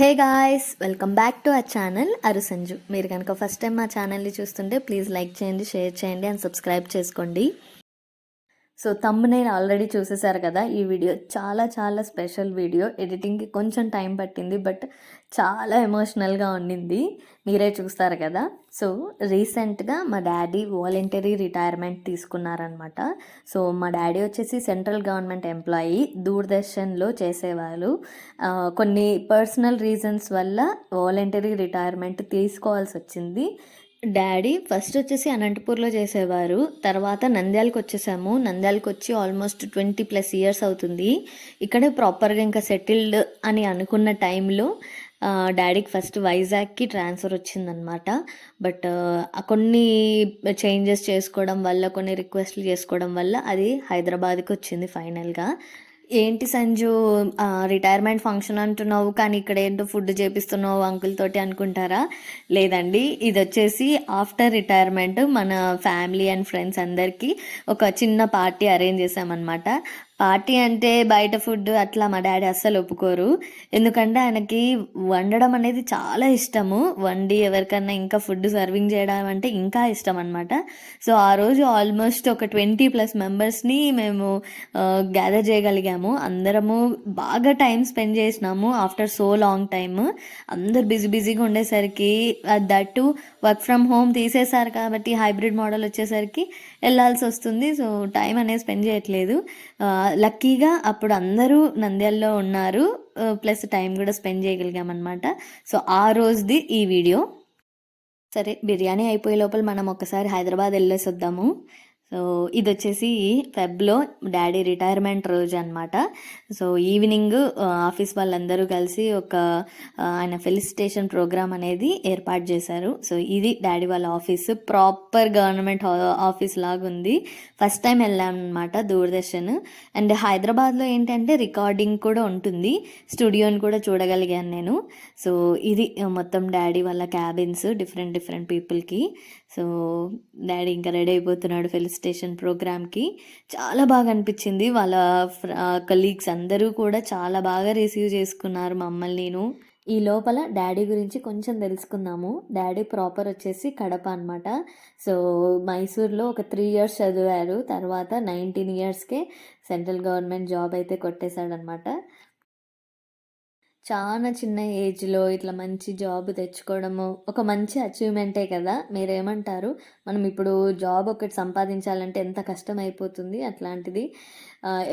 Hey guys welcome back to our channel Arusanju మీరు కనుక first time మా ఛానల్ని చూస్తుంటే ప్లీజ్ లైక్ చేయండి షేర్ చేయండి అండ్ సబ్స్క్రైబ్ చేసుకోండి సో తమ్ము నేను ఆల్రెడీ చూసేశారు కదా ఈ వీడియో చాలా చాలా స్పెషల్ వీడియో ఎడిటింగ్కి కొంచెం టైం పట్టింది బట్ చాలా ఎమోషనల్గా ఉండింది మీరే చూస్తారు కదా సో రీసెంట్గా మా డాడీ వాలంటరీ రిటైర్మెంట్ తీసుకున్నారనమాట సో మా డాడీ వచ్చేసి సెంట్రల్ గవర్నమెంట్ ఎంప్లాయీ దూరదర్శన్లో చేసేవాళ్ళు కొన్ని పర్సనల్ రీజన్స్ వల్ల వాలంటరీ రిటైర్మెంట్ తీసుకోవాల్సి వచ్చింది డాడీ ఫస్ట్ వచ్చేసి అనంతపూర్లో చేసేవారు తర్వాత నంద్యాలకు వచ్చేసాము నంద్యాలకు వచ్చి ఆల్మోస్ట్ ట్వంటీ ప్లస్ ఇయర్స్ అవుతుంది ఇక్కడే ప్రాపర్గా ఇంకా సెటిల్డ్ అని అనుకున్న టైంలో డాడీకి ఫస్ట్ వైజాగ్కి ట్రాన్స్ఫర్ వచ్చిందనమాట బట్ కొన్ని చేంజెస్ చేసుకోవడం వల్ల కొన్ని రిక్వెస్ట్లు చేసుకోవడం వల్ల అది హైదరాబాద్కి వచ్చింది ఫైనల్గా ఏంటి సంజు రిటైర్మెంట్ ఫంక్షన్ అంటున్నావు కానీ ఇక్కడ ఏంటో ఫుడ్ చేపిస్తున్నావు అంకుల్ తోటి అనుకుంటారా లేదండి ఇది వచ్చేసి ఆఫ్టర్ రిటైర్మెంట్ మన ఫ్యామిలీ అండ్ ఫ్రెండ్స్ అందరికీ ఒక చిన్న పార్టీ అరేంజ్ చేసామన్నమాట పార్టీ అంటే బయట ఫుడ్ అట్లా మా డాడీ అస్సలు ఒప్పుకోరు ఎందుకంటే ఆయనకి వండడం అనేది చాలా ఇష్టము వండి ఎవరికన్నా ఇంకా ఫుడ్ సర్వింగ్ చేయడం అంటే ఇంకా ఇష్టం అనమాట సో ఆ రోజు ఆల్మోస్ట్ ఒక ట్వంటీ ప్లస్ మెంబర్స్ని మేము గ్యాదర్ చేయగలిగాము అందరము బాగా టైం స్పెండ్ చేసినాము ఆఫ్టర్ సో లాంగ్ టైమ్ అందరు బిజీ బిజీగా ఉండేసరికి దట్టు వర్క్ ఫ్రమ్ హోమ్ తీసేశారు కాబట్టి హైబ్రిడ్ మోడల్ వచ్చేసరికి వెళ్ళాల్సి వస్తుంది సో టైం అనేది స్పెండ్ చేయట్లేదు లక్కీగా అప్పుడు అందరూ నంద్యాలలో ఉన్నారు ప్లస్ టైం కూడా స్పెండ్ చేయగలిగామన్నమాట సో ఆ రోజుది ఈ వీడియో సరే బిర్యానీ అయిపోయే లోపల మనం ఒకసారి హైదరాబాద్ వెళ్ళేసి వద్దాము సో ఇది వచ్చేసి ఫెబ్లో డాడీ రిటైర్మెంట్ రోజు అనమాట సో ఈవినింగ్ ఆఫీస్ వాళ్ళందరూ కలిసి ఒక ఆయన ఫెలిసిటేషన్ ప్రోగ్రామ్ అనేది ఏర్పాటు చేశారు సో ఇది డాడీ వాళ్ళ ఆఫీస్ ప్రాపర్ గవర్నమెంట్ ఆఫీస్ లాగా ఉంది ఫస్ట్ టైం అనమాట దూరదర్శన్ అండ్ హైదరాబాద్లో ఏంటంటే రికార్డింగ్ కూడా ఉంటుంది స్టూడియోని కూడా చూడగలిగాను నేను సో ఇది మొత్తం డాడీ వాళ్ళ క్యాబిన్స్ డిఫరెంట్ డిఫరెంట్ పీపుల్కి సో డాడీ ఇంకా రెడీ అయిపోతున్నాడు ఫెలిసిటేషన్ ప్రోగ్రామ్కి చాలా బాగా అనిపించింది వాళ్ళ కలీగ్స్ అందరూ కూడా చాలా బాగా రిసీవ్ చేసుకున్నారు మమ్మల్ని నేను ఈ లోపల డాడీ గురించి కొంచెం తెలుసుకుందాము డాడీ ప్రాపర్ వచ్చేసి కడప అనమాట సో మైసూర్లో ఒక త్రీ ఇయర్స్ చదివారు తర్వాత నైన్టీన్ ఇయర్స్కే సెంట్రల్ గవర్నమెంట్ జాబ్ అయితే కొట్టేశాడనమాట చాలా చిన్న ఏజ్లో ఇట్లా మంచి జాబ్ తెచ్చుకోవడము ఒక మంచి అచీవ్మెంటే కదా మీరేమంటారు మనం ఇప్పుడు జాబ్ ఒకటి సంపాదించాలంటే ఎంత కష్టం అయిపోతుంది అట్లాంటిది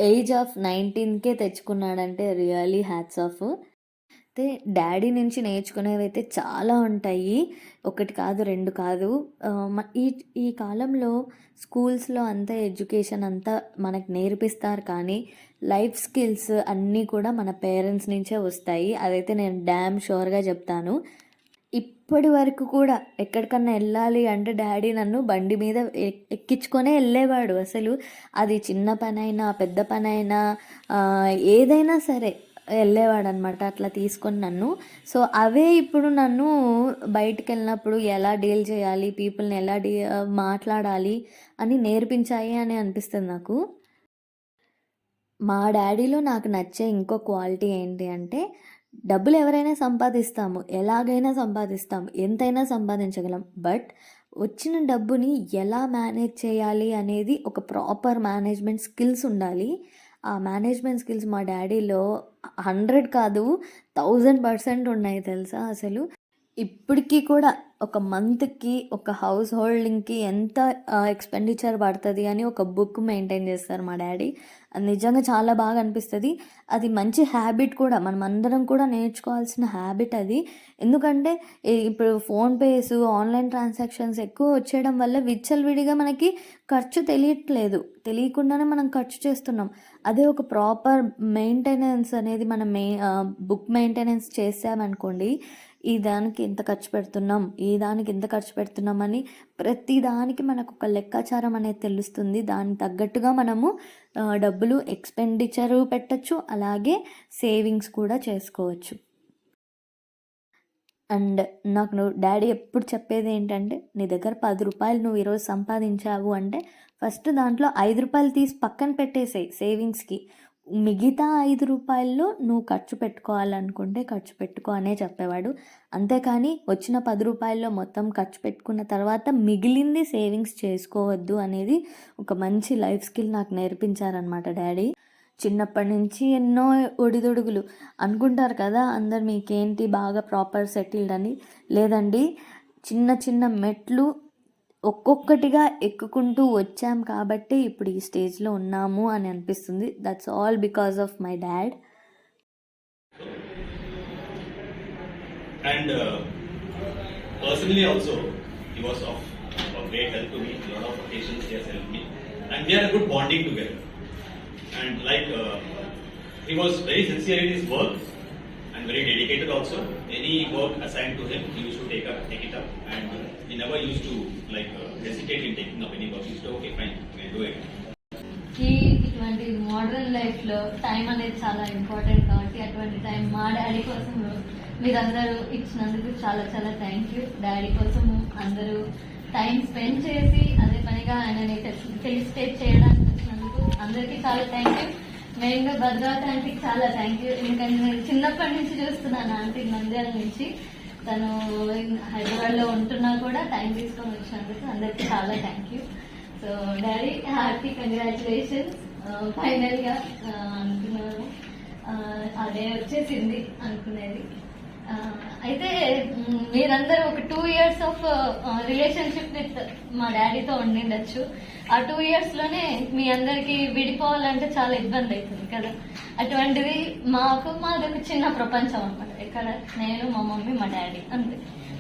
ఏజ్ ఆఫ్ నైన్టీన్కే తెచ్చుకున్నాడంటే రియలీ హ్యాట్స్ ఆఫ్ అయితే డాడీ నుంచి నేర్చుకునేవి అయితే చాలా ఉంటాయి ఒకటి కాదు రెండు కాదు ఈ ఈ కాలంలో స్కూల్స్లో అంతా ఎడ్యుకేషన్ అంతా మనకు నేర్పిస్తారు కానీ లైఫ్ స్కిల్స్ అన్నీ కూడా మన పేరెంట్స్ నుంచే వస్తాయి అదైతే నేను డ్యామ్ షోర్గా చెప్తాను ఇప్పటి వరకు కూడా ఎక్కడికన్నా వెళ్ళాలి అంటే డాడీ నన్ను బండి మీద ఎక్కించుకొనే వెళ్ళేవాడు అసలు అది చిన్న పనైనా పెద్ద పనైనా ఏదైనా సరే వెళ్ళేవాడు అనమాట అట్లా తీసుకొని నన్ను సో అవే ఇప్పుడు నన్ను బయటికి వెళ్ళినప్పుడు ఎలా డీల్ చేయాలి పీపుల్ని ఎలా డీ మాట్లాడాలి అని నేర్పించాయి అని అనిపిస్తుంది నాకు మా డాడీలో నాకు నచ్చే ఇంకో క్వాలిటీ ఏంటి అంటే డబ్బులు ఎవరైనా సంపాదిస్తాము ఎలాగైనా సంపాదిస్తాము ఎంతైనా సంపాదించగలం బట్ వచ్చిన డబ్బుని ఎలా మేనేజ్ చేయాలి అనేది ఒక ప్రాపర్ మేనేజ్మెంట్ స్కిల్స్ ఉండాలి ఆ మేనేజ్మెంట్ స్కిల్స్ మా డాడీలో హండ్రెడ్ కాదు థౌజండ్ పర్సెంట్ ఉన్నాయి తెలుసా అసలు ఇప్పటికీ కూడా ఒక మంత్కి ఒక హౌస్ హోల్డింగ్కి ఎంత ఎక్స్పెండిచర్ పడుతుంది అని ఒక బుక్ మెయింటైన్ చేస్తారు మా డాడీ అది నిజంగా చాలా బాగా అనిపిస్తుంది అది మంచి హ్యాబిట్ కూడా మనం అందరం కూడా నేర్చుకోవాల్సిన హ్యాబిట్ అది ఎందుకంటే ఇప్పుడు ఫోన్పేస్ ఆన్లైన్ ట్రాన్సాక్షన్స్ ఎక్కువ వచ్చేయడం వల్ల విచ్చలవిడిగా మనకి ఖర్చు తెలియట్లేదు తెలియకుండానే మనం ఖర్చు చేస్తున్నాం అదే ఒక ప్రాపర్ మెయింటెనెన్స్ అనేది మనం మే బుక్ మెయింటెనెన్స్ చేసామనుకోండి ఈ దానికి ఎంత ఖర్చు పెడుతున్నాం ఈ దానికి ఎంత ఖర్చు పెడుతున్నామని ప్రతి దానికి మనకు ఒక లెక్కాచారం అనేది తెలుస్తుంది దానికి తగ్గట్టుగా మనము డబ్బులు ఎక్స్పెండిచర్ పెట్టచ్చు అలాగే సేవింగ్స్ కూడా చేసుకోవచ్చు అండ్ నాకు నువ్వు డాడీ ఎప్పుడు చెప్పేది ఏంటంటే నీ దగ్గర పది రూపాయలు నువ్వు ఈరోజు సంపాదించావు అంటే ఫస్ట్ దాంట్లో ఐదు రూపాయలు తీసి పక్కన పెట్టేసాయి సేవింగ్స్కి మిగతా ఐదు రూపాయల్లో నువ్వు ఖర్చు పెట్టుకోవాలనుకుంటే ఖర్చు పెట్టుకో అనే చెప్పేవాడు అంతేకాని వచ్చిన పది రూపాయల్లో మొత్తం ఖర్చు పెట్టుకున్న తర్వాత మిగిలింది సేవింగ్స్ చేసుకోవద్దు అనేది ఒక మంచి లైఫ్ స్కిల్ నాకు నేర్పించారనమాట డాడీ చిన్నప్పటి నుంచి ఎన్నో ఒడిదొడుగులు అనుకుంటారు కదా అందరు మీకేంటి బాగా ప్రాపర్ సెటిల్డ్ అని లేదండి చిన్న చిన్న మెట్లు ఒక్కొక్కటిగా ఎక్కుకుంటూ వచ్చాం కాబట్టి ఇప్పుడు ఈ స్టేజ్లో ఉన్నాము అని అనిపిస్తుంది that's all because of my dad and personally also he was of great help to me lot of occasions he he's help me and they are good bonding together and like he was very sincere in his work and very dedicated also any work assign to him he used to take up take it up and never used to like uh, hesitate in taking up any work. He used to, okay, fine, we'll do it. ఈ ఇటువంటి modern life లో time అనేది చాలా important కాబట్టి అటువంటి time మా daddy కోసం మీరందరూ ఇచ్చినందుకు చాలా చాలా థ్యాంక్ యూ డాడీ కోసము అందరూ టైం స్పెండ్ చేసి అదే పనిగా ఆయనని ఫెలిసిటేట్ చేయడానికి వచ్చినందుకు అందరికీ చాలా థ్యాంక్ యూ మెయిన్గా భద్రావతి ఆంటీకి చాలా థ్యాంక్ యూ ఎందుకంటే నేను చిన్నప్పటి నుంచి చూస్తున్నాను ఆంటీ నంద్యాల నుంచి తను హైదరాబాద్ లో ఉంటున్నా కూడా టైం తీసుకొని వచ్చినందుకు అందరికి చాలా thank you so daddy happy congratulations uh, గా uh, అనుకున్నాను uh, అదే వచ్చేసింది అనుకునేది అయితే మీరందరూ ఒక two years of relationship with మా డాడీతో ఉండిండొచ్చు ఆ టూ ఇయర్స్ లోనే మీ అందరికి విడిపోవాలంటే చాలా ఇబ్బంది అవుతుంది కదా అటువంటిది మాకు మాది ఒక చిన్న ప్రపంచం అనమాట ఇక్కడ నేను మా మమ్మీ మా డాడీ అంతే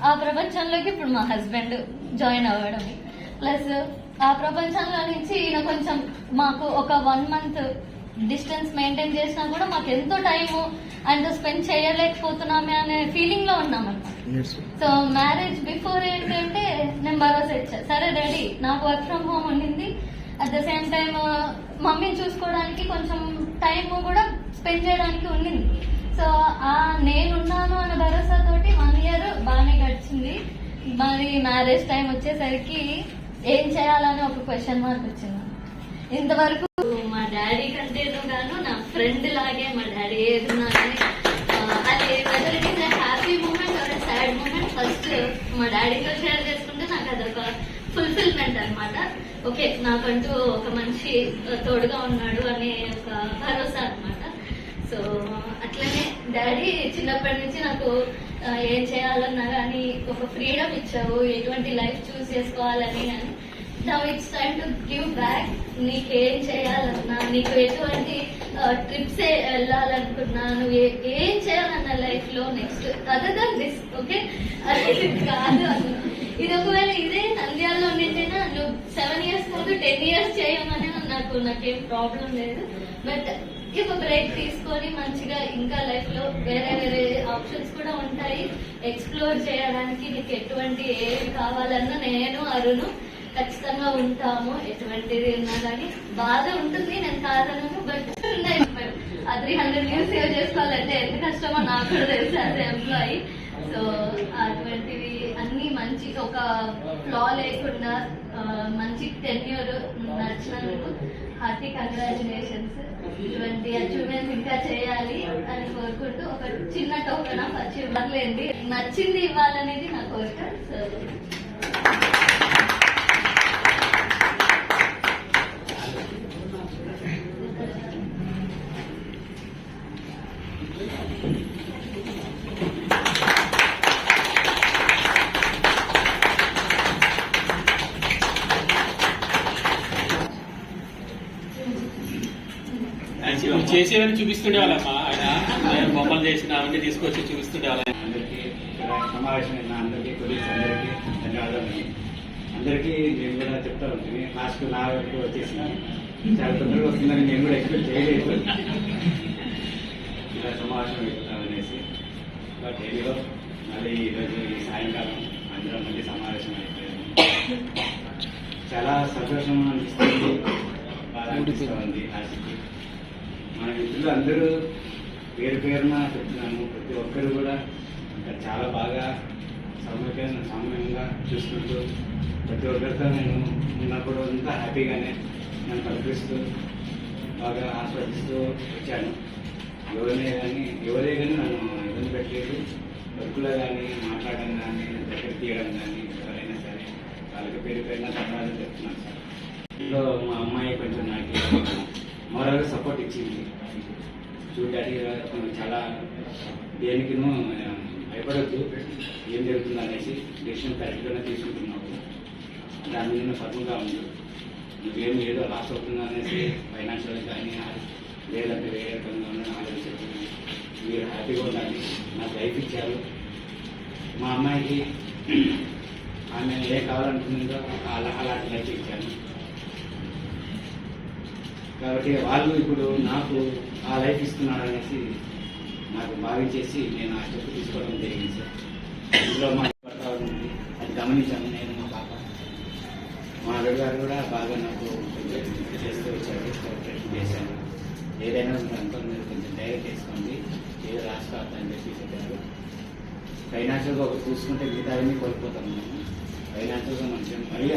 ఆ ప్రపంచంలోకి ఇప్పుడు మా హస్బెండ్ జాయిన్ అవ్వడం ప్లస్ ఆ ప్రపంచంలో నుంచి ఈయన కొంచెం మాకు ఒక వన్ మంత్ డిస్టెన్స్ మెయింటైన్ చేసినా కూడా మాకు ఎంతో టైము అండ్ స్పెండ్ చేయలేకపోతున్నామే అనే ఫీలింగ్ లో ఉన్నాం అనమాట సో మ్యారేజ్ బిఫోర్ ఏంటంటే నేను భరోసా ఇచ్చా సరే రెడీ నాకు వర్క్ ఫ్రమ్ హోమ్ ఉండింది అట్ ద సేమ్ టైం మమ్మీని చూసుకోవడానికి కొంచెం టైం కూడా స్పెండ్ చేయడానికి ఉండింది సో ఆ నేనున్నాను అన్న తోటి వన్ ఇయర్ బాగానే గడిచింది మరి మ్యారేజ్ టైం వచ్చేసరికి ఏం చేయాలని ఒక క్వశ్చన్ మార్క్ వచ్చింది ఇంతవరకు ఓకే నాకంటూ ఒక మంచి తోడుగా ఉన్నాడు అనే ఒక భరోసా అనమాట సో అట్లనే డాడీ చిన్నప్పటి నుంచి నాకు ఏం చేయాలన్నా కానీ ఒక ఫ్రీడమ్ ఇచ్చావు ఎటువంటి లైఫ్ చూస్ చేసుకోవాలని అని now it's time to give back నీకు ఏం చేయాలన్నా నీకు ఎటువంటి ట్రిప్స్ వెళ్ళాలనుకున్నా నువ్వు ఏం చేయాలన్నా లైఫ్ లో నెక్స్ట్ అదర్ దిస్ ఓకే అది కాదు ఇది ఒకవేళ ఇదే ముందు టెన్ ఇయర్స్ చేయమని నాకు నాకేం ప్రాబ్లం లేదు బట్ ఒక బ్రేక్ తీసుకొని మంచిగా ఇంకా లైఫ్ లో వేరే వేరే ఆప్షన్స్ కూడా ఉంటాయి ఎక్స్ప్లోర్ చేయడానికి నీకు ఎటువంటి ఏమి కావాలన్నా నేను అరుణు ఖచ్చితంగా ఉంటాము ఎటువంటిది ఉన్నా కానీ బాధ ఉంటుంది నేను కాదనను బట్ ఆ త్రీ హండ్రెడ్ లీవ్ సేవ్ చేసుకోవాలంటే ఎంత కష్టమో నాకు కూడా తెలుసు అదే ఎంప్లాయీ సో అటువంటివి అన్ని మంచిగా ఒక ఫ్లా లేకుండా మంచి టెన్యూర్ నచ్చినందుకు హార్టీ కంగ్రాచులేషన్స్ ఇటువంటి అచీవ్మెంట్ ఇంకా చేయాలి అని కోరుకుంటూ ఒక చిన్న టోకన్ ఆఫ్ అచీవ్మెంట్ నచ్చింది ఇవ్వాలనేది నా కోరిక సో చేసేవన్నీ చూపిస్తుండే వాళ్ళమ్మా బొమ్మలు చేసిన అవన్నీ తీసుకొచ్చి చూపిస్తుండే వాళ్ళ అందరికీ సమావేశం అందరికీ పోలీసు అందరికీ ధన్యవాదాలు అందరికీ నేను కూడా చెప్తా ఉంటుంది లాస్ట్ నా వరకు వచ్చేసిన చాలా తొందరగా వస్తుందని నేను కూడా ఎక్స్పెక్ట్ చేయలేదు ఇలా సమావేశం అనేసి బట్ ఏదో మళ్ళీ ఈరోజు ఈ సాయంకాలం అందరం మళ్ళీ సమావేశం అయిపోయాము చాలా సంతోషం అనిపిస్తుంది బాగా ఉంది ఆశకి మన మిత్రులు అందరూ పేరు పేరున చెప్తున్నాను ప్రతి ఒక్కరు కూడా ఇంకా చాలా బాగా సమయంగా సమయంగా చూసుకుంటూ ప్రతి ఒక్కరితో నేను ఉన్నప్పుడు అంతా హ్యాపీగానే నన్ను కల్పిస్తూ బాగా ఆస్వాదిస్తూ వచ్చాను ఎవరినే కానీ ఎవరే కానీ నన్ను ఇబ్బంది పెట్టలేదు వర్కులో కానీ మాట్లాడడం కానీ దగ్గర తీయడం కానీ ఎవరైనా సరే వాళ్ళకి పేరు పేరున సమాధానం చెప్తున్నాను సార్ ఇంట్లో మా అమ్మాయి కొంచెం నాకు మోరల్ సపోర్ట్ ఇచ్చింది చూడడానికి మనం చాలా దేనికినూ భయపడద్దు ఏం జరుగుతుంది అనేసి డెసిషన్ కరెక్ట్గానే తీసుకుంటున్నావు దాని మీద పర్వంగా ఉంది నువ్వేం ఏదో లాస్ అవుతుంది అనేసి ఫైనాన్షియల్ కానీ లేదంటే వేరే రకంగా ఆలోచించడం మీరు హ్యాపీగా ఉండాలి నాకు లైఫ్ ఇచ్చారు మా అమ్మాయికి ఆమె ఏ కావాలనుకుంటుందో అలా అలాంటి లైఫ్ ఇచ్చాను కాబట్టి వాళ్ళు ఇప్పుడు నాకు ఆ లైఫ్ ఇస్తున్నాడు అనేసి నాకు భావించేసి నేను ఆ స్టెప్ తీసుకోవడం జరిగింది సార్ ఇందులో మా వాతావరణం ఉంది అది గమనించాను నేను మా పాప మా అల్లుడు గారు కూడా బాగా నాకు కొంచెం చేస్తూ వచ్చారు కోఆపరేషన్ చేశాను ఏదైనా ఉందంతా మీరు కొంచెం డైరెక్ట్ చేసుకోండి ఏదో రాసుకోవద్దు అని చెప్పి చెప్పారు ఫైనాన్షియల్గా ఒకటి చూసుకుంటే మిగతా అన్నీ కోల్పోతాం మేము ఫైనాన్షియల్గా మంచిగా మరీ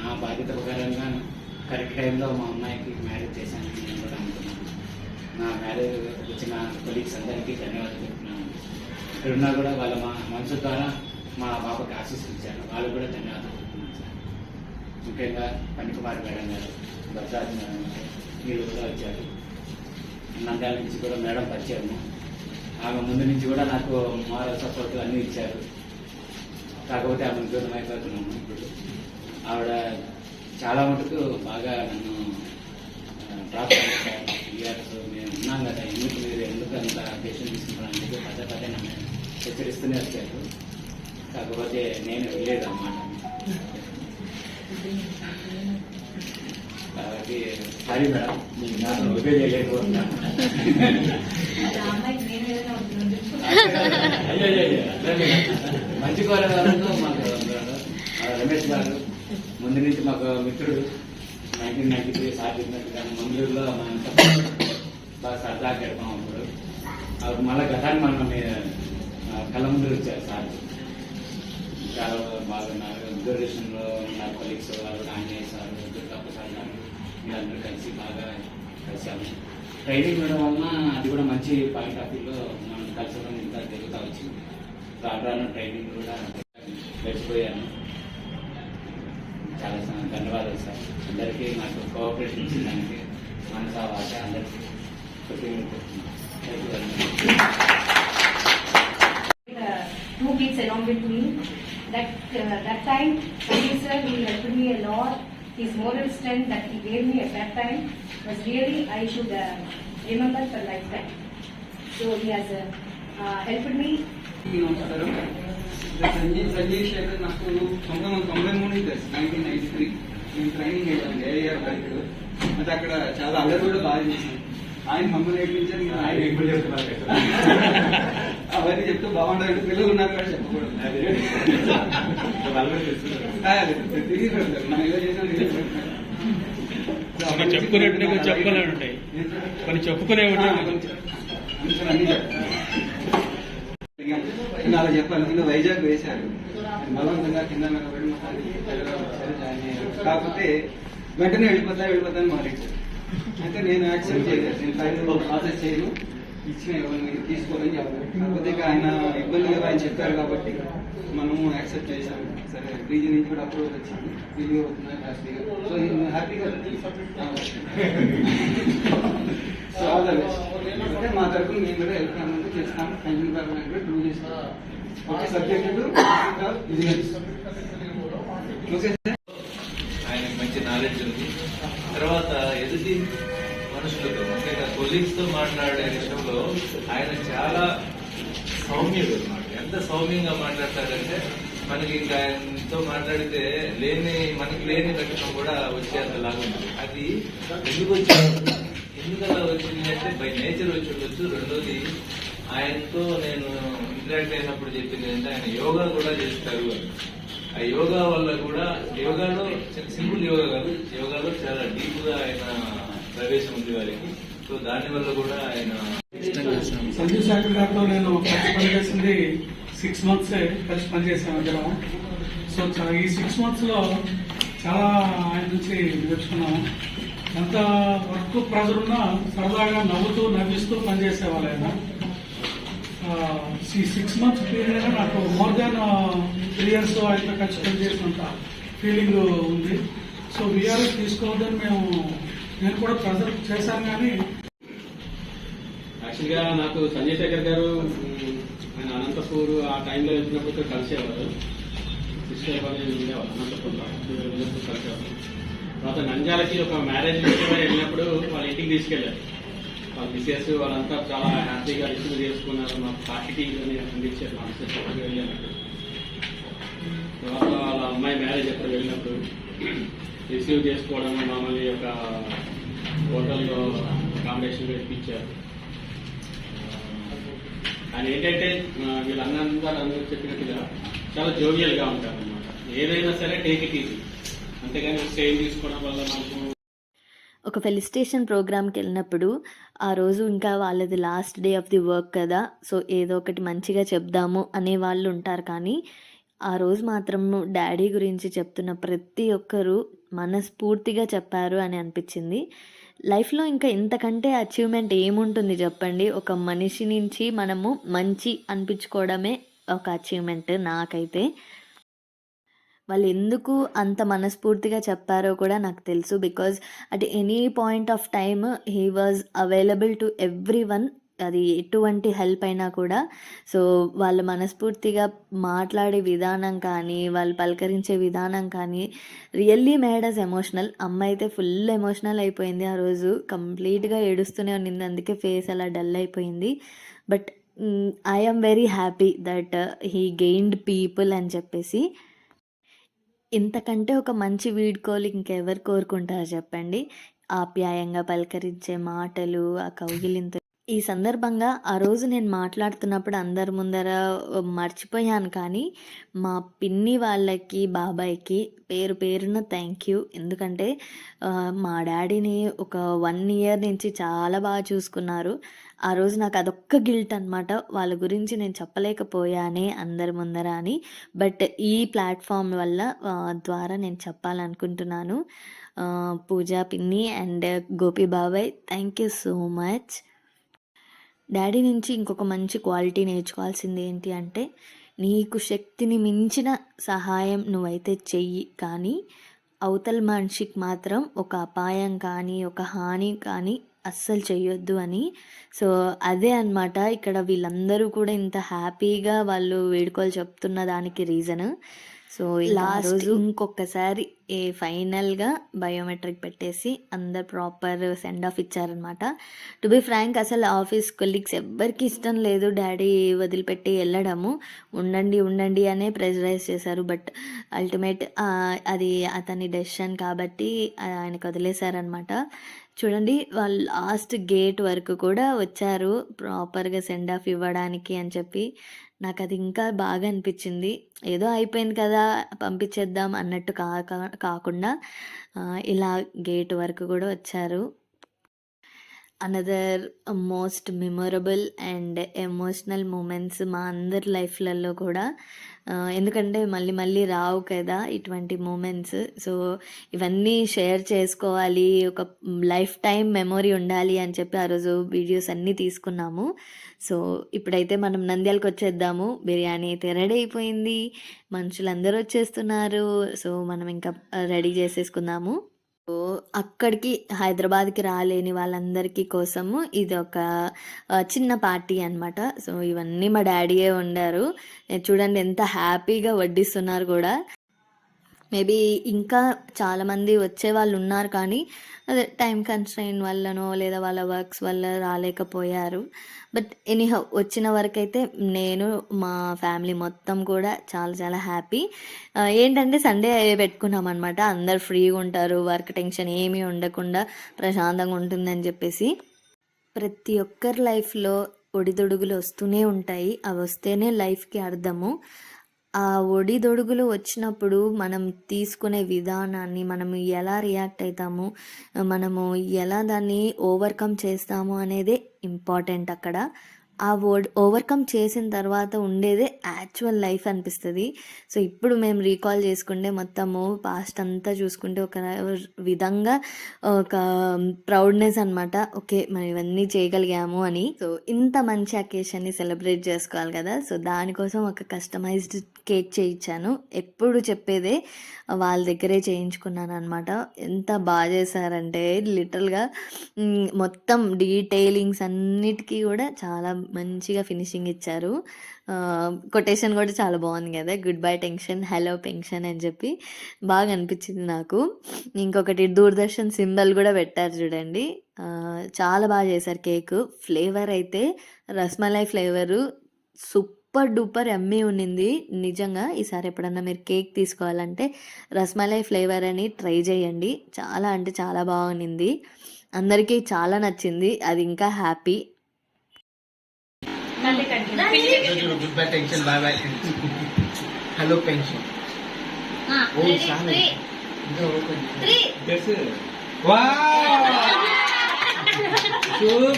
నా బాధ్యత ప్రకారంగా కరెక్ట్ టైంలో మా అమ్మాయికి మ్యారేజ్ చేశాను నేను కూడా అనుకున్నాను నా మ్యారేజ్ వచ్చిన కొలీగ్స్ అందరికీ ధన్యవాదాలు చెప్తున్నాను ఇక్కడున్నా కూడా వాళ్ళ మా మనసు ద్వారా మా బాబుకి ఇచ్చాను వాళ్ళు కూడా ధన్యవాదాలు చెప్తున్నాను సార్ ముఖ్యంగా పనికుమార్ మేడం గారు భద్రాజ్ మేడం గారు మీరు కూడా వచ్చారు నంద్యాల నుంచి కూడా మేడం పరిచయము ఆమె ముందు నుంచి కూడా నాకు మారల్ సపోర్ట్ అన్నీ ఇచ్చారు కాకపోతే ఆమె దూరం అయిపోతున్నాము ఇప్పుడు ఆవిడ చాలా మటుకు బాగా నన్ను డ్రాప్ ఇయర్స్ మేము ఉన్నాం కదా ఎందుకు మీరు ఎందుకు అంత డెసిషన్ తీసుకుంటారని చెప్పి పదే పదే నన్ను హెచ్చరిస్తూనే వచ్చారు కాకపోతే నేను వెళ్ళలేదు అన్నమాట కాబట్టి సారీ మేడం నేను నాకు ఓకే చేయలేకపోతున్నాను మంచి కోరే వాళ్ళతో మాకు రమేష్ గారు ముందు నుంచి మాకు మిత్రుడు నైన్టీన్ నైన్టీ త్రీ సార్ చెప్పినట్టుగా మంగళూరులో మా ఇంత బాగా సరదాగా గడపం అప్పుడు అప్పుడు మళ్ళీ గతాన్ని మనం కళ్ళ ముందు వచ్చారు సార్ చాలా బాగున్నారు అబ్జర్వేషన్లో నా కొలీగ్స్ వాళ్ళు ఆంజనేయ సార్ తప్ప సార్ గారు వీళ్ళందరూ కలిసి బాగా కలిసాము ట్రైనింగ్ ఇవ్వడం వలన అది కూడా మంచి పాయింట్ ఆఫ్ వ్యూలో మనం కలిసి ఇంత జరుగుతూ వచ్చింది రాను ట్రైనింగ్ కూడా గడిచిపోయాను చాలా స- ధన్యవాదాలు సార్ అందరికీ నాకు కోఆపరేషన్ ఇచ్చిన దానికి మనసా వాచ అందరికీ కృతజ్ఞతలు చెప్తున్నాను. Thank you very much. uh, two kids along with me. That uh, that time, Sandeep sir, he helped me a lot. His moral strength that he gave me at that time was really I should uh, remember for lifetime. So he has uh, uh, helped me నమస్కారం సంజయ్ నాకు తొంభై తొంభై మూడు plus nineteen ninety three నేను training అయ్యాను AR బ్యాంకులో అయితే అక్కడ చాలా అల్లరి కూడా బాగా చేశాను ఆయన మమ్మల్ని నేర్పించారు ఆయన ఎక్కువ చెప్తున్నారు అవన్నీ చెప్తే బాగుండదు పిల్లలు ఉన్నారు కూడా చెప్పకూడదు మనం చెప్పుకునేటువంటి కొన్ని చెప్పుకునే ఉంటాయి కొన్ని చెప్పుకునే ఉంటాయి నాలుగు అలా చెప్పాలి ముందు వైజాగ్ వేశారు బలవంతంగా కింద కాకపోతే వెంటనే వెళ్ళిపోతా వెళ్ళిపోతాను మారేడు అయితే నేను యాక్సెప్ట్ చేయలేదు నేను ఫైనల్ ప్రాసెస్ చేయను ఇచ్చిన ఎవరిని తీసుకోలేదు కొద్దిగా ఆయన ఇబ్బంది కదా అని చెప్పారు కాబట్టి మనము యాక్సెప్ట్ చేశాము సరే పీజీ నుంచి కూడా అప్రూవల్ వచ్చింది వీడియో అవుతున్నాయి హ్యాపీగా సో హ్యాపీగా అంటే మా తరఫున మేము కూడా హెల్ప్ అనేది చేస్తాం ఫైనల్ పర్మనెంట్ కూడా ప్రూవ్ చేస్తాము ఓకే సబ్జెక్ట్ ఆయనకి మంచి నాలెడ్జ్ ఉంది తర్వాత ఎదుటి మనుషులతో ముఖ్యంగా తో మాట్లాడే విషయం ఆయన చాలా సౌమ్యుడు అనమాట ఎంత సౌమ్యంగా మాట్లాడతాడంటే మనకి ఇంకా ఆయనతో మాట్లాడితే లేని మనకి లేని ఘటన కూడా వచ్చేంతలాగా ఉంటుంది అది ఎందుకు వచ్చింది ఎందుకు అలా వచ్చింది అంటే బై నేచర్ వచ్చి ఉండొచ్చు రెండోది ఆయనతో నేను ఇంటరాక్ట్ అయినప్పుడు చెప్పింది అంటే ఆయన యోగా కూడా చేస్తారు అని ఆ యోగా వల్ల కూడా యోగాలో సింపుల్ యోగా కాదు యోగాలో చాలా డీప్ గా ఆయన ప్రవేశం ఉంది వారికి సో దాని వల్ల కూడా ఆయన సంజీవ్ శంకర్ గారితో నేను కలిసి పనిచేసింది సిక్స్ మంత్స్ కలిసి పనిచేసాను ఇద్దరం సో ఈ సిక్స్ మంత్స్లో చాలా ఆయన నుంచి నేర్చుకున్నాము ఎంత వర్క్ ప్రెజర్ ఉన్నా సరదాగా నవ్వుతూ నవ్విస్తూ పనిచేసేవాళ్ళు ఆయన ఈ సిక్స్ మంత్స్ పీరియడ్ నాకు మోర్ దాన్ త్రీ ఇయర్స్ ఆయన కలిసి పనిచేసినంత ఫీలింగ్ ఉంది సో వీఆర్ఎస్ తీసుకోవద్దని మేము నేను కూడా ప్రెజర్ చేశాను కానీ యాక్చువల్గా నాకు సంజయ్ శేఖర్ గారు ఆయన అనంతపూర్ ఆ టైంలో వెళ్తున్నప్పుడు కలిసేవారు సిస్టర్ కాలేజ్ అనంతపూర్ అనంతపూర్లో కలిసేవారు తర్వాత నంజాలకి ఒక మ్యారేజ్ వెళ్ళినప్పుడు వాళ్ళ ఇంటికి తీసుకెళ్ళారు వాళ్ళ మిస్సెస్ వాళ్ళంతా చాలా హ్యాపీగా రిసీవ్ చేసుకున్నారు మా పార్టీ అని అందించారు మా మిస్సెస్ వెళ్ళినప్పుడు తర్వాత వాళ్ళ అమ్మాయి మ్యారేజ్ ఎక్కడ వెళ్ళినప్పుడు రిసీవ్ చేసుకోవడం మమ్మల్ని ఒక హోటల్లో అకామిడేషన్ ఇప్పించారు ఆయన ఏంటంటే వీళ్ళందరూ అందరూ చెప్పినట్టుగా చాలా జోవియల్ గా ఉంటారు అనమాట ఏదైనా సరే టేక్ ఇట్ ఈజీ అంతేగాని స్టేజ్ తీసుకోవడం వల్ల మనకు ఒక ఫెలిస్టేషన్ ప్రోగ్రామ్కి వెళ్ళినప్పుడు ఆ రోజు ఇంకా వాళ్ళది last day of the work కదా సో ఏదో ఒకటి మంచిగా చెప్దాము అనే వాళ్ళు ఉంటారు కానీ ఆ రోజు మాత్రం డాడీ గురించి చెప్తున్న ప్రతి ఒక్కరూ మనస్ఫూర్తిగా చెప్పారు అని అనిపించింది లైఫ్లో ఇంకా ఇంతకంటే అచీవ్మెంట్ ఏముంటుంది చెప్పండి ఒక మనిషి నుంచి మనము మంచి అనిపించుకోవడమే ఒక అచీవ్మెంట్ నాకైతే వాళ్ళు ఎందుకు అంత మనస్ఫూర్తిగా చెప్పారో కూడా నాకు తెలుసు because at any point of time he was available to everyone అది ఎటువంటి హెల్ప్ అయినా కూడా సో వాళ్ళు మనస్ఫూర్తిగా మాట్లాడే విధానం కానీ వాళ్ళు పలకరించే విధానం కానీ రియల్లీ అస్ ఎమోషనల్ అమ్మ అయితే ఫుల్ ఎమోషనల్ అయిపోయింది ఆ రోజు కంప్లీట్గా ఏడుస్తూనే ఉన్నింది అందుకే ఫేస్ అలా డల్ అయిపోయింది but I am very happy that he gained people అని చెప్పేసి ఇంతకంటే ఒక మంచి వీడ్కోలు ఇంకెవరు కోరుకుంటారు చెప్పండి ఆప్యాయంగా పలకరించే మాటలు ఆ కౌగిలింత ఈ సందర్భంగా ఆ రోజు నేను మాట్లాడుతున్నప్పుడు అందరి ముందర మర్చిపోయాను కానీ మా పిన్ని వాళ్ళకి బాబాయ్కి పేరు పేరున థ్యాంక్ యూ ఎందుకంటే మా డాడీని ఒక వన్ ఇయర్ నుంచి చాలా బాగా చూసుకున్నారు ఆ రోజు నాకు అదొక్క గిల్ట్ అనమాట వాళ్ళ గురించి నేను చెప్పలేకపోయానే అందరి ముందర అని బట్ ఈ ప్లాట్ఫామ్ వల్ల ద్వారా నేను చెప్పాలనుకుంటున్నాను పూజా పిన్ని అండ్ గోపి బాబాయ్ thank you so much daddy నుంచి ఇంకొక మంచి క్వాలిటీ నేర్చుకోవాల్సింది ఏంటి అంటే నీకు శక్తిని మించిన సహాయం నువ్వైతే చెయ్యి కానీ అవతల మనిషికి మాత్రం ఒక అపాయం కానీ ఒక హాని కానీ అస్సలు చేయొద్దు అని సో అదే అనమాట ఇక్కడ వీళ్ళందరూ కూడా ఇంత హ్యాపీగా వాళ్ళు వేడుకలు చెప్తున్న దానికి రీజను సో లాస్ట్ ఇంకొకసారి ఏ ఫైనల్గా బయోమెట్రిక్ పెట్టేసి అందరు ప్రాపర్ సెండ్ ఆఫ్ ఇచ్చారనమాట టు బి ఫ్రాంక్ అసలు ఆఫీస్ కొలీగ్స్ ఎవ్వరికి ఇష్టం లేదు డాడీ వదిలిపెట్టి వెళ్ళడము ఉండండి ఉండండి అనే ప్రెజరైజ్ చేశారు బట్ అల్టిమేట్ అది అతని డెసిషన్ కాబట్టి ఆయనకు వదిలేశారనమాట చూడండి వాళ్ళు లాస్ట్ గేట్ వరకు కూడా వచ్చారు ప్రాపర్గా సెండ్ ఆఫ్ ఇవ్వడానికి అని చెప్పి నాకు అది ఇంకా బాగా అనిపించింది ఏదో అయిపోయింది కదా పంపించేద్దాం అన్నట్టు కాకుండా ఇలా గేట్ వరకు కూడా వచ్చారు another most memorable and emotional moments మా అందరి లైఫ్లలో కూడా uh, ఎందుకంటే మళ్ళీ మళ్ళీ రావు కదా ఇటువంటి మూమెంట్స్ సో ఇవన్నీ షేర్ చేసుకోవాలి ఒక లైఫ్ టైం మెమొరీ ఉండాలి అని చెప్పి ఆ రోజు వీడియోస్ అన్నీ తీసుకున్నాము సో ఇప్పుడైతే మనం నంద్యాలకు వచ్చేద్దాము బిర్యానీ అయితే రెడీ అయిపోయింది మనుషులందరూ వచ్చేస్తున్నారు సో మనం ఇంకా uh, రెడీ చేసేసుకుందాము అక్కడికి హైదరాబాద్కి రాలేని వాళ్ళందరికీ కోసము ఇది ఒక చిన్న పార్టీ అనమాట సో ఇవన్నీ మా డాడీయే వండారు చూడండి ఎంత హ్యాపీగా వడ్డిస్తున్నారు కూడా మేబీ ఇంకా చాలామంది వచ్చే వాళ్ళు ఉన్నారు కానీ అదే టైం కన్స్ట్రైన్ వల్లనో లేదా వాళ్ళ వర్క్స్ వల్ల రాలేకపోయారు బట్ ఎనీహౌ వచ్చిన వరకు అయితే నేను మా ఫ్యామిలీ మొత్తం కూడా చాలా చాలా హ్యాపీ ఏంటంటే సండే పెట్టుకున్నాం అనమాట అందరు ఫ్రీగా ఉంటారు వర్క్ టెన్షన్ ఏమీ ఉండకుండా ప్రశాంతంగా ఉంటుందని చెప్పేసి ప్రతి ఒక్కరి లైఫ్లో ఒడిదొడుగులు వస్తూనే ఉంటాయి అవి వస్తేనే లైఫ్కి అర్థము ఆ ఒడిదొడుగులు వచ్చినప్పుడు మనం తీసుకునే విధానాన్ని మనము ఎలా రియాక్ట్ అవుతాము మనము ఎలా దాన్ని ఓవర్కమ్ చేస్తాము అనేదే ఇంపార్టెంట్ అక్కడ ఆ ఓడ్ ఓవర్కమ్ చేసిన తర్వాత ఉండేదే యాక్చువల్ లైఫ్ అనిపిస్తుంది సో ఇప్పుడు మేము రీకాల్ చేసుకుంటే మొత్తము పాస్ట్ అంతా చూసుకుంటే ఒక విధంగా ఒక ప్రౌడ్నెస్ అనమాట ఓకే మనం ఇవన్నీ చేయగలిగాము అని సో ఇంత మంచి అకేషన్ని సెలబ్రేట్ చేసుకోవాలి కదా సో దానికోసం ఒక కస్టమైజ్డ్ కేక్ చేయించాను ఎప్పుడు చెప్పేదే వాళ్ళ దగ్గరే చేయించుకున్నాను అనమాట ఎంత బాగా చేశారంటే లిటరల్గా మొత్తం డీటెయిలింగ్స్ అన్నిటికీ కూడా చాలా మంచిగా ఫినిషింగ్ ఇచ్చారు కొటేషన్ కూడా చాలా బాగుంది కదా goodbye tension hello pension అని చెప్పి బాగా అనిపించింది నాకు ఇంకొకటి దూరదర్శన్ సింబల్ కూడా పెట్టారు చూడండి చాలా బాగా చేశారు కేక్ ఫ్లేవర్ అయితే రస్మలై ఫ్లేవరు సూప్ సూపర్ డూపర్ ఎమ్మీ ఉన్నింది నిజంగా ఈసారి ఎప్పుడన్నా మీరు కేక్ తీసుకోవాలంటే రస్మలై ఫ్లేవర్ అని ట్రై చేయండి చాలా అంటే చాలా బాగుంది అందరికీ చాలా నచ్చింది అది ఇంకా happy hello pension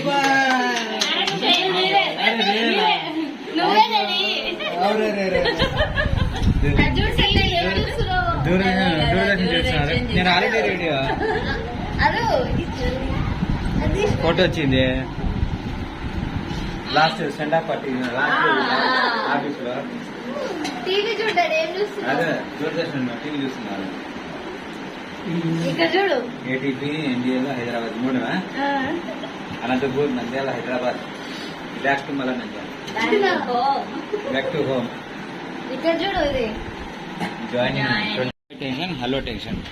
super photo వచ్చింది last send off party last office లో టీవీ చూడండి దూరదర్శన్ టీవీ చూస్తున్నారు ఏటీపీ ఎన్డీఏలో హైదరాబాద్ మూడవా అనంతపూర్ నంద్యాల హైదరాబాద్ రిలాక్స్ మళ్ళా Nandyal Back to home. Joining. Hello tension.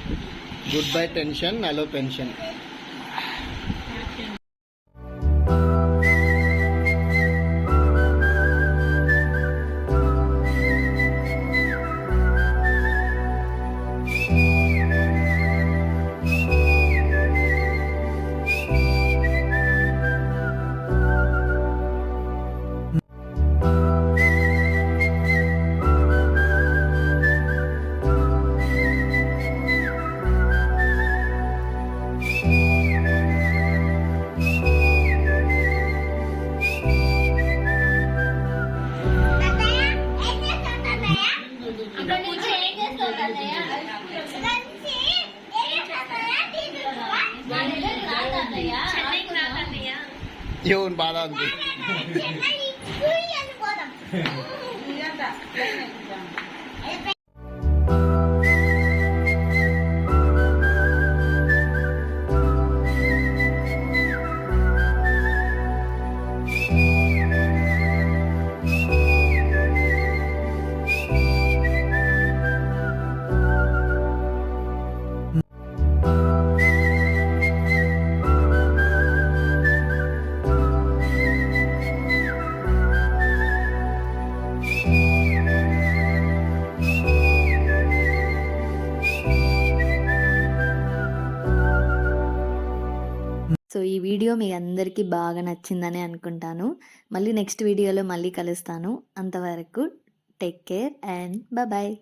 Goodbye tension. Hello pension. Video మీ అందరికీ బాగా నచ్చిందని అనుకుంటాను మళ్ళీ నెక్స్ట్ వీడియోలో మళ్ళీ కలుస్తాను అంతవరకు టేక్ కేర్ అండ్ బాయ్